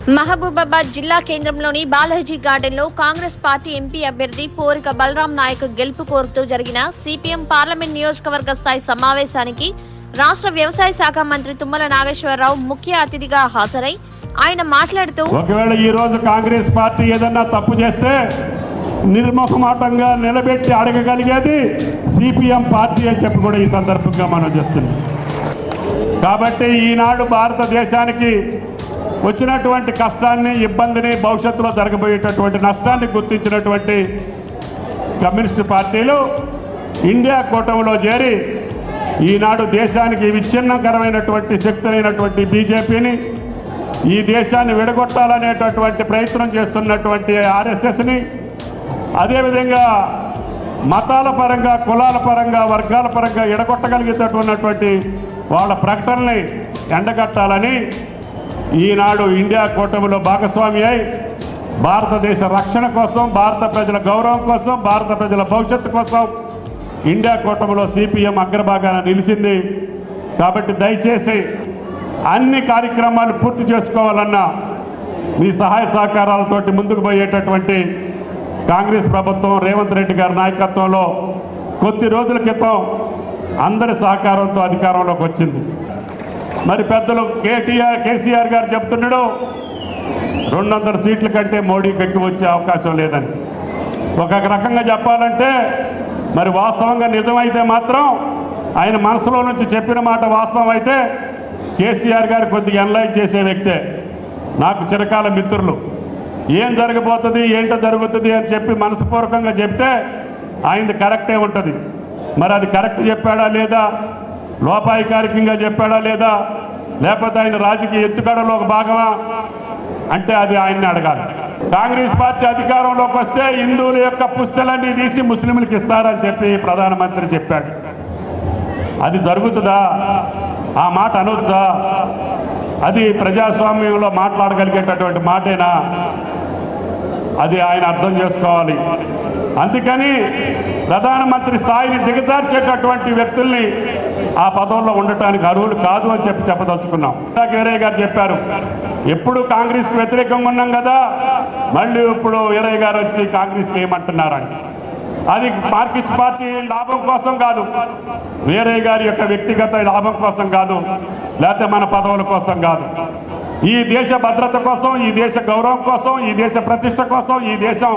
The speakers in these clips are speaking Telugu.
మహబూబాబాద్ జిల్లా కేంద్రంలోని బాలాజీ గార్డెన్లో కాంగ్రెస్ పార్టీ ఎంపీ అభ్యర్థి పోరిక బలరాం నాయక్ గెలుపు కోరుతూ జరిగిన సిపిఎం పార్లమెంట్ నియోజకవర్గ స్థాయి సమావేశానికి రాష్ట్ర వ్యవసాయ శాఖ మంత్రి తుమ్మల నాగేశ్వరరావు ముఖ్య అతిథిగా హాజరై ఆయన మాట్లాడుతూ ఒకవేళ ఈ రోజు కాంగ్రెస్ పార్టీ ఏదన్నా తప్పు చేస్తే నిర్ముఖమాటంగా నిలబెట్టి అడగగలిగేది సిపిఎం పార్టీ అని చెప్పి కూడా ఈ సందర్భంగా మనం చేస్తున్నాం. కాబట్టి ఈనాడు భారతదేశానికి వచ్చినటువంటి కష్టాన్ని ఇబ్బందిని భవిష్యత్తులో జరగబోయేటటువంటి నష్టాన్ని గుర్తించినటువంటి కమ్యూనిస్టు పార్టీలు ఇండియా కూటమిలో చేరి ఈనాడు దేశానికి విచ్ఛిన్నకరమైనటువంటి శక్తులైనటువంటి బీజేపీని ఈ దేశాన్ని విడగొట్టాలనేటటువంటి ప్రయత్నం చేస్తున్నటువంటి ఆర్ఎస్ఎస్ని అదేవిధంగా మతాల పరంగా కులాల పరంగా వర్గాల పరంగా ఎడగొట్టగలిగేటటువంటి వాళ్ళ ప్రకటనని ఎండగట్టాలని ఈనాడు ఇండియా కూటమిలో భాగస్వామి అయి భారతదేశ రక్షణ కోసం భారత ప్రజల గౌరవం కోసం భారత ప్రజల భవిష్యత్తు కోసం ఇండియా కూటమిలో సిపిఎం అగ్రభాగాన నిలిచింది. కాబట్టి దయచేసి అన్ని కార్యక్రమాలు పూర్తి చేసుకోవాలన్నా మీ సహాయ సహకారాలతోటి ముందుకు పోయేటటువంటి కాంగ్రెస్ ప్రభుత్వం రేవంత్ రెడ్డి గారి నాయకత్వంలో కొద్ది రోజుల క్రితం అందరి సహకారంతో అధికారంలోకి వచ్చింది. మరి పెద్దలు కేటీఆర్ కేసీఆర్ గారు చెప్తున్నాడు రెండు వందల సీట్ల కంటే మోడీకి ఎక్కి వచ్చే అవకాశం లేదని. ఒక రకంగా చెప్పాలంటే మరి వాస్తవంగా నిజమైతే మాత్రం ఆయన మనసులో నుంచి చెప్పిన మాట వాస్తవం అయితే కేసీఆర్ గారు కొద్దిగా ఎన్లైట్ చేసే వ్యక్తే. నాకు చిరకాల మిత్రులు. ఏం జరగబోతుంది ఏంటో జరుగుతుంది అని చెప్పి మనస్పూర్వకంగా చెప్తే ఆయనది కరెక్టే ఉంటుంది. మరి అది కరెక్ట్ చెప్పాడా లేదా లోపాయికారికంగా చెప్పాడా లేదా లేకపోతే ఆయన రాజకీయ ఎత్తుగడలో ఒక భాగమా? అంటే అది ఆయన్ని అడగాలి. కాంగ్రెస్ పార్టీ అధికారంలోకి వస్తే హిందువుల యొక్క పుస్తలన్నీ తీసి ముస్లింలకు ఇస్తారని చెప్పి ప్రధానమంత్రి చెప్పాడు. అది జరుగుతుందా? ఆ మాట అనొచ్చా? అది ప్రజాస్వామ్యంలో మాట్లాడగలిగేటటువంటి మాటేనా? అది ఆయన అర్థం చేసుకోవాలి. అందుకని ప్రధానమంత్రి స్థాయిని దిగజార్చేటటువంటి వ్యక్తుల్ని ఆ పదవుల్లో ఉండటానికి అర్హులు కాదు అని చెప్పి చెప్పదలుచుకున్నాం. వీరయ్య గారు చెప్పారు ఎప్పుడు కాంగ్రెస్కి వ్యతిరేకంగా ఉన్నాం కదా మళ్ళీ ఇప్పుడు వీరయ్య గారు వచ్చి కాంగ్రెస్కి ఏమంటున్నారని అది మార్కిస్ట్ పార్టీ లాభం కోసం కాదు వేరే గారి యొక్క వ్యక్తిగత లాభం కోసం కాదు లేకపోతే మన పదవుల కోసం కాదు. ఈ దేశ భద్రత కోసం ఈ దేశ గౌరవం కోసం ఈ దేశ ప్రతిష్ట కోసం ఈ దేశం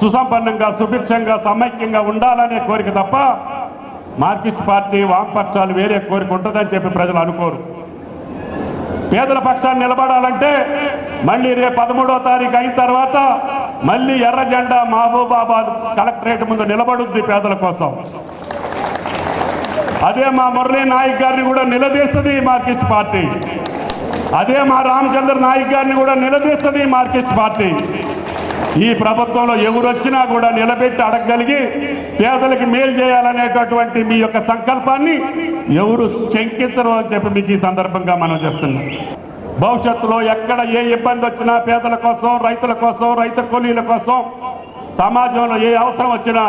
సుసంపన్నంగా సుభిక్షంగా సమైక్యంగా ఉండాలనే కోరిక తప్ప మార్కిస్ట్ పార్టీ వామపక్షాలు వేరే కోరిక ఉంటుందని చెప్పి ప్రజలు అనుకోరు. పేదల పక్షాన్ని నిలబడాలంటే మళ్ళీ రేపు పదమూడో తారీఖు అయిన తర్వాత మళ్ళీ ఎర్ర జెండా మహబూబాబాద్ కలెక్టరేట్ ముందు నిలబడుద్ది పేదల కోసం. అదే మా మురళీ నాయక్ గారిని కూడా నిలదీస్తుంది మార్కిస్ట్ పార్టీ. అదే మా రామచంద్ర నాయక్ గారిని కూడా నిలదీస్తుంది మార్కిస్ట్ పార్టీ. ఈ ప్రభుత్వంలో ఎవరు వచ్చినా కూడా నిలబెట్టి అడగగలిగి పేదలకి మేలు చేయాలనేటటువంటి మీ యొక్క సంకల్పాన్ని ఎవరు శంకించరు అని చెప్పి మీకు ఈ సందర్భంగా మనం చేస్తున్నాం. భవిష్యత్తులో ఎక్కడ ఏ ఇబ్బంది వచ్చినా పేదల కోసం రైతుల కోసం రైతు కూలీల కోసం సమాజంలో ఏ అవసరం వచ్చినా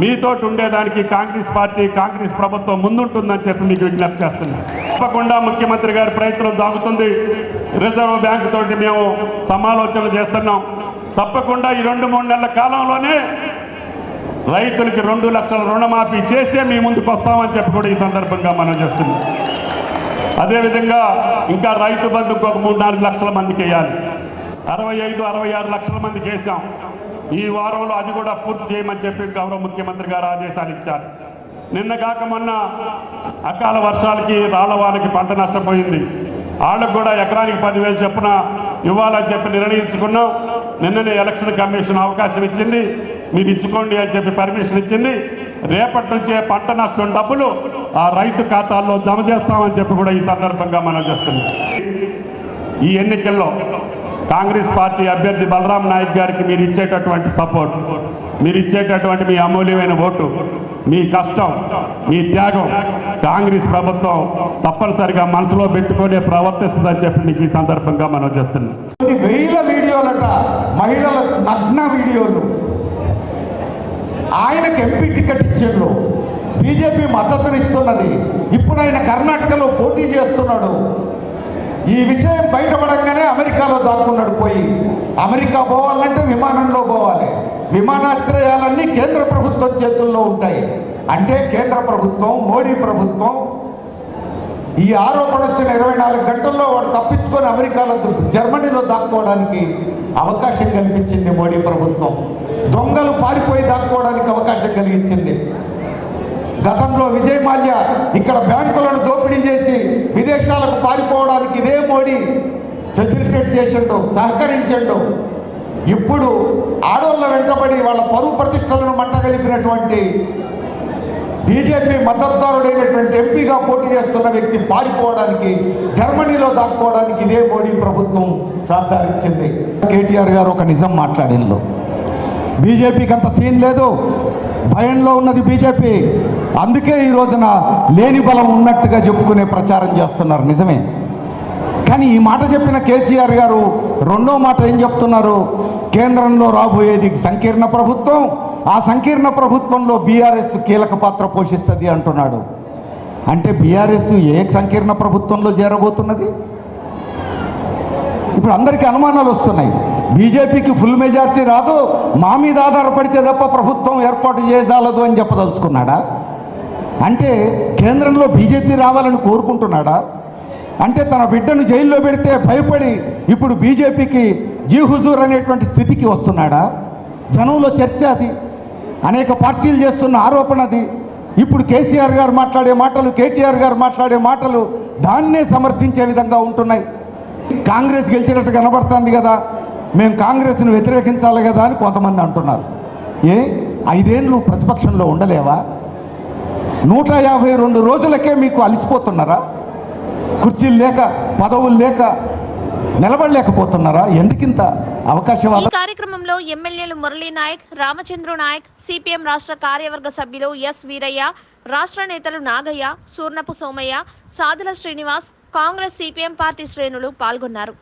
మీతోటి ఉండేదానికి కాంగ్రెస్ పార్టీ కాంగ్రెస్ ప్రభుత్వం ముందుంటుందని చెప్పి మీకు విజ్ఞప్తి చేస్తున్నాను తప్పకుండా ముఖ్యమంత్రి గారి ప్రయత్నం సాగుతుంది. రిజర్వ్ బ్యాంక్ తోటి మేము సమాలోచనలు చేస్తున్నాం. తప్పకుండా ఈ రెండు మూడు నెలల కాలంలోనే రైతులకి రెండు లక్షల రుణమాఫీ చేసే మీ ముందుకు వస్తామని చెప్పి కూడా ఈ సందర్భంగా మనం చేస్తున్నాం. అదేవిధంగా ఇంకా రైతు బంధుకు ఒక మూడు నాలుగు లక్షల మందికి వేయాలి. అరవై ఐదు అరవై ఆరు లక్షల మందికి వేసాం. ఈ వారంలో అది కూడా పూర్తి చేయమని చెప్పి గౌరవ ముఖ్యమంత్రి గారు ఆదేశాలు ఇచ్చారు. నిన్న కాక మొన్న అకాల వర్షాలకి రాళ్ళవానకి పంట నష్టపోయింది వాళ్ళకు కూడా ఎకరానికి పదివేలు చొప్పున ఇవ్వాలని చెప్పి నిర్ణయించుకున్నాం. నిన్ననే ఎలక్షన్ కమిషన్ అవకాశం ఇచ్చింది. మీరు ఇచ్చుకోండి అని చెప్పి పర్మిషన్ ఇచ్చింది. రేపటి నుంచే పంట నష్టం డబ్బులు ఆ రైతు ఖాతాల్లో జమ చేస్తామని చెప్పి కూడా ఈ సందర్భంగా మనం చేస్తున్నాం. ఈ ఎన్నికల్లో కాంగ్రెస్ పార్టీ అభ్యర్థి బలరాం నాయక్ గారికి మీరు ఇచ్చేటటువంటి సపోర్ట్ మీరు ఇచ్చేటటువంటి మీ అమూల్యమైన ఓటు మీ కష్టం మీ త్యాగం కాంగ్రెస్ ప్రభుత్వం తప్పనిసరిగా మనసులో పెట్టుకొని ప్రవర్తిస్తుందని చెప్పి మీకు ఈ సందర్భంగా మనం చేస్తున్నాం వేల వీడియోలట మహిళల నగ్న వీడియోలు. ఆయనకు ఎంపీ టికెట్ ఇచ్చిండ్రు. బీజేపీ మద్దతునిస్తున్నది. ఇప్పుడు ఆయన కర్ణాటకలో పోటీ చేస్తున్నాడు. ఈ విషయం బయటపడంగానే అమెరికాలో దాక్కున్నాడు పోయి. అమెరికా పోవాలంటే విమానంలో పోవాలి. విమానాశ్రయాలన్నీ కేంద్ర ప్రభుత్వం చేతుల్లో ఉంటాయి. అంటే కేంద్ర ప్రభుత్వం మోడీ ప్రభుత్వం ఈ ఆరోపణ వచ్చిన ఇరవై నాలుగు గంటల్లో వాడు తప్పించుకొని అమెరికాలో జర్మనీలో దాక్కోవడానికి అవకాశం కల్పించింది మోడీ ప్రభుత్వం. దొంగలు పారిపోయి దాక్కోవడానికి అవకాశం కలిగించింది. గతంలో విజయ్ మాల్యా ఇక్కడ బ్యాంకులను దోపిడీ చేసి విదేశాలకు పారిపోవడానికి ఇదే మోడీ ఫెసిలిటేట్ చేసిండు సహకరించండు. ఇప్పుడు ఆడోళ్ళ వెంటబడి వాళ్ళ పరువు ప్రతిష్టలను మంటగలిపినటువంటి బీజేపీ మద్దతుదారుడైనటువంటి ఎంపీగా పోటీ చేస్తున్న వ్యక్తి పారిపోవడానికి జర్మనీలో దాక్కోవడానికి ఇదే మోడీ ప్రభుత్వం సాధారించింది కేటీఆర్ గారు ఒక నిజం మాట్లాడిండ్రు బీజేపీకి అంత సీన్ లేదు. భయంలో ఉన్నది బీజేపీ. అందుకే ఈ రోజున లేని బలం ఉన్నట్టుగా చెప్పుకునే ప్రచారం చేస్తున్నారు. నిజమే. కానీ ఈ మాట చెప్పిన కేసీఆర్ గారు రెండో మాట ఏం చెప్తున్నారు? కేంద్రంలో రాబోయేది సంకీర్ణ ప్రభుత్వం. ఆ సంకీర్ణ ప్రభుత్వంలో బీఆర్ఎస్ కీలక పాత్ర పోషిస్తుంది అంటున్నాడు. అంటే బీఆర్ఎస్ ఏ సంకీర్ణ ప్రభుత్వంలో చేరబోతున్నది? ఇప్పుడు అందరికీ అనుమానాలు వస్తున్నాయి. బీజేపీకి ఫుల్ మెజార్టీ రాదు. మా మీద ఆధారపడితే తప్ప ప్రభుత్వం ఏర్పాటు చేయజాలదు అని చెప్పదలుచుకున్నాడా? అంటే కేంద్రంలో బీజేపీ రావాలని కోరుకుంటున్నాడా? అంటే తన బిడ్డను జైల్లో పెడితే భయపడి ఇప్పుడు బీజేపీకి జీ హుజూర్ అనేటువంటి స్థితికి వస్తున్నాడా? జనంలో చర్చ అది. అనేక పార్టీలు చేస్తున్న ఆరోపణ అది. ఇప్పుడు కేసీఆర్ గారు మాట్లాడే మాటలు కేటీఆర్ గారు మాట్లాడే మాటలు దాన్నే సమర్థించే విధంగా ఉంటున్నాయి. కాంగ్రెస్ గెలిచినట్టు కనబడుతుంది కదా. మేము కాంగ్రెస్ను వ్యతిరేకించాలి కదా అని కొంతమంది అంటున్నారు. ఏ? ఐదేళ్ళు ప్రతిపక్షంలో ఉండలేవా? నూట యాభై రెండు రోజులకే మీకు అలసిపోతున్నారా? కుర్చీలు లేక పదవులు లేక నిలబడలేకపోతున్నారా? ఎందుకింత ఈ కార్యక్రమంలో ఎమ్మెల్యేలు మురళీ నాయక్ రామచంద్రు నాయక్ సిపిఎం రాష్ట్ర కార్యవర్గ సభ్యులు ఎస్ వీరయ్య రాష్ట్ర నేతలు నాగయ్య సూర్ణపు సోమయ్య సాధుల శ్రీనివాస్ కాంగ్రెస్ సిపిఎం పార్టీ శ్రేణులు పాల్గొన్నారు.